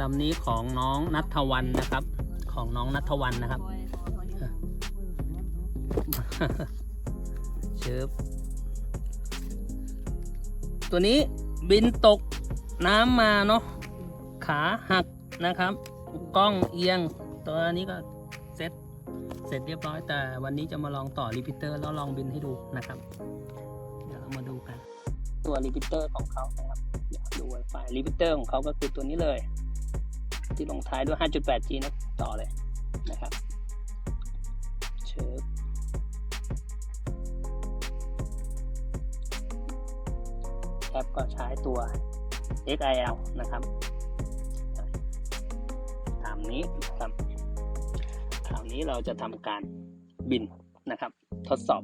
ลำนี้ของน้องนัทวันนะครับ ของน้องนัทวันนะครับเชิบตัวนี้บินตกน้ำมาเนาะขาหักนะครับ กล้องเอียง ตัวนี้ก็เซ็ตเสร็จเรียบร้อยแต่วันนี้จะมาลองต่อรีพิเตอร์แล้วลองบินให้ดูนะครับ เดี๋ยวเรามาดูกัน ตัวรีพิเตอร์ของเขานะครับเดี๋ยวดู Wi-Fi รีพิเตอร์ของเขาก็คือตัวนี้เลย ที่ลงท้ายด้วย 5.8G นะต่อเลยนะครับเชิบแอปก็ใช้ตัว XIL นะครับ ตามนี้นะครับคราวนี้เราจะทำการบินนะครับ ทดสอบ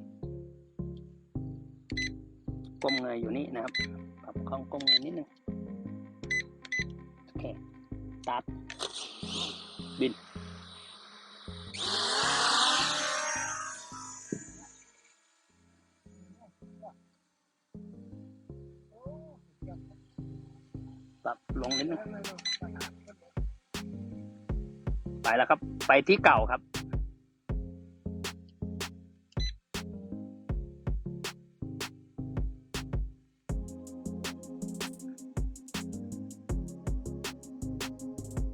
ก้มเงยอยู่นี่นะครับปรับกล้องก้มเงยนิดนึงโอเค ตัด บิน ปรับลงนิดนึง ไปแล้วครับ ไปที่เก่าครับ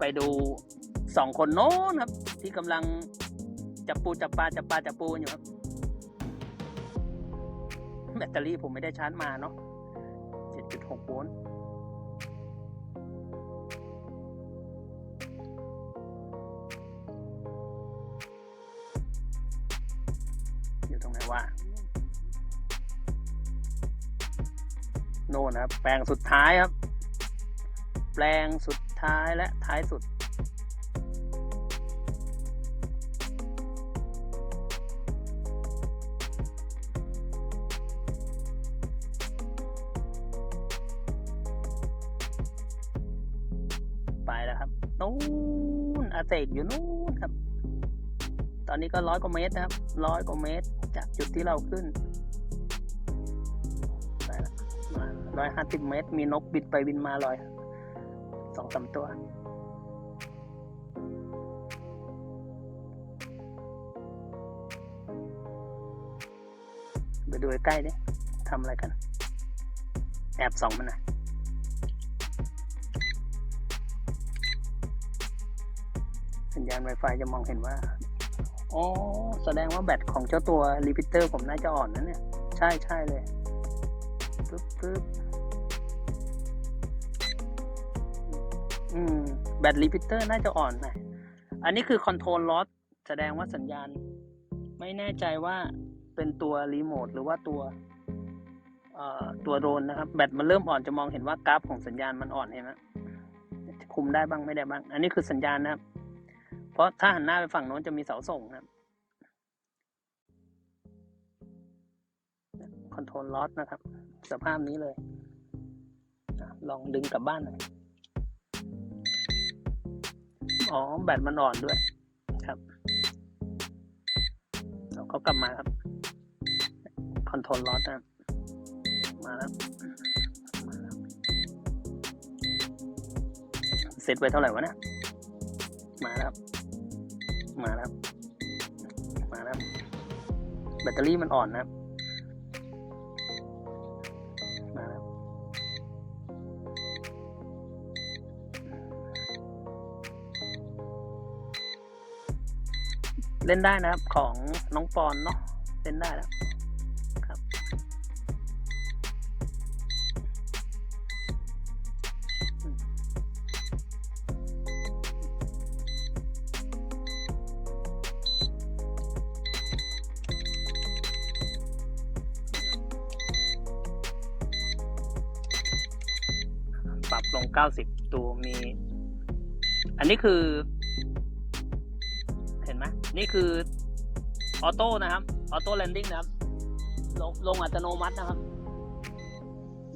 ไปดูสองคนโน้นครับ ที่กำลังจับปูจับปลาจับปลาจับปูอยู่ครับแบตเตอรี่ผมไม่ได้ชาร์จมาเนาะ7.6โวลต์อยู่ตรงไหนวะโน่นครับ แปลงสุดท้ายครับ แปลงสุด ท้ายและท้ายสุด ไปแล้วครับ นู้นอาเซกอยู่นู้นครับ ตอนนี้ก็ร้อยกว่าเมตรนะครับร้อยกว่าเมตร จากจุดที่เราขึ้นไปละมาร้อยห้าสิบเมตร มีนกบินไปบินมาลอย องสามตัว ไปดูใกล้ดิทำอะไรกัน แอบสองมันนะสัญญาณ Wi-Fi จะมองเห็นว่า อ๋อ แสดงว่าแบตของเจ้าตัวรีพิเตอร์ผมน่าจะอ่อนนะเนี่ย ใช่ใช่เลยปึ๊บปึ๊บ อืม แบตรีพิเตอร์น่าจะอ่อนหน่อยอันนี้คือคอนโทรลลอสแสดงว่าสัญญาณ ไม่แน่ใจว่าเป็นตัวรีโมทหรือว่าตัวเอ่อตัวโดรนนะครับ แบตมันเริ่มอ่อนจะมองเห็นว่ากราฟของสัญญาณมันอ่อนเห็นไหมคุมได้บ้างไม่ได้บ้าง อันนี้คือสัญญาณนะครับ เพราะถ้าหันหน้าไปฝั่งโน้นจะมีเสาส่งนะครับคอนโทรลลอสนะครับ สภาพนี้เลย ลองดึงกลับบ้านหน่อย อ๋อ แบตมันอ่อนด้วย ครับเราก็กลับมาครับ คอนโทรลลอสนะมาแล้วมาแล้วเซตไว้เท่าไหร่วะเนี่ย มาแล้วมาแล้วมาแล้วแบตเตอรี่มันอ่อนนะครับ เล่นได้นะครับของน้องปอนเนาะเล่นได้แล้วครับ ปรับลง 90 ตัวมี อันนี้คือ นี่คือออโต้นะครับ ออโต้แลนดิ้งนะครับ ลงลงอัตโนมัตินะครับ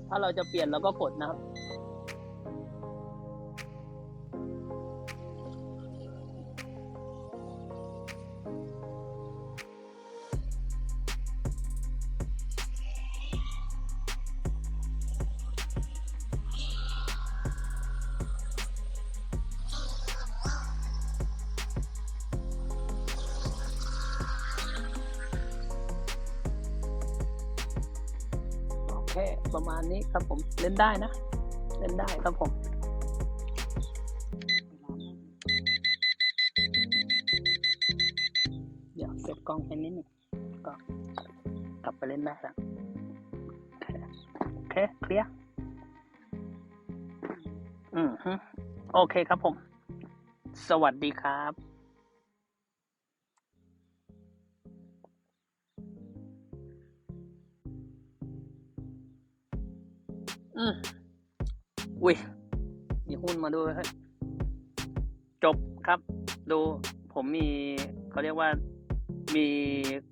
ถ้าเราจะเปลี่ยนเราก็กดนะครับ เคประมาณนี้ครับผมเล่นได้นะ เล่นได้ครับผมเดี๋ยวเก็บกล้องแค่นิดหนึงก็กลับไปเล่นได้แล้วโอเคเคลียร์อืมฮึโอเคครับผม สวัสดีครับ อืมอุ้ยมีหุ้นมาด้วยจบครับ ดูผมมีเขาเรียกว่ามี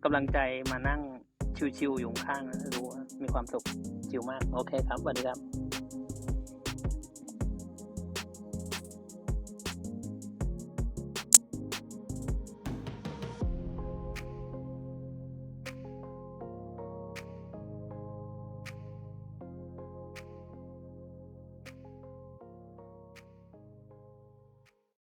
กำลังใจมานั่งชิวๆอยู่ข้างนะดูมีความสุขชิวมาก โอเคครับสวัสดีครับ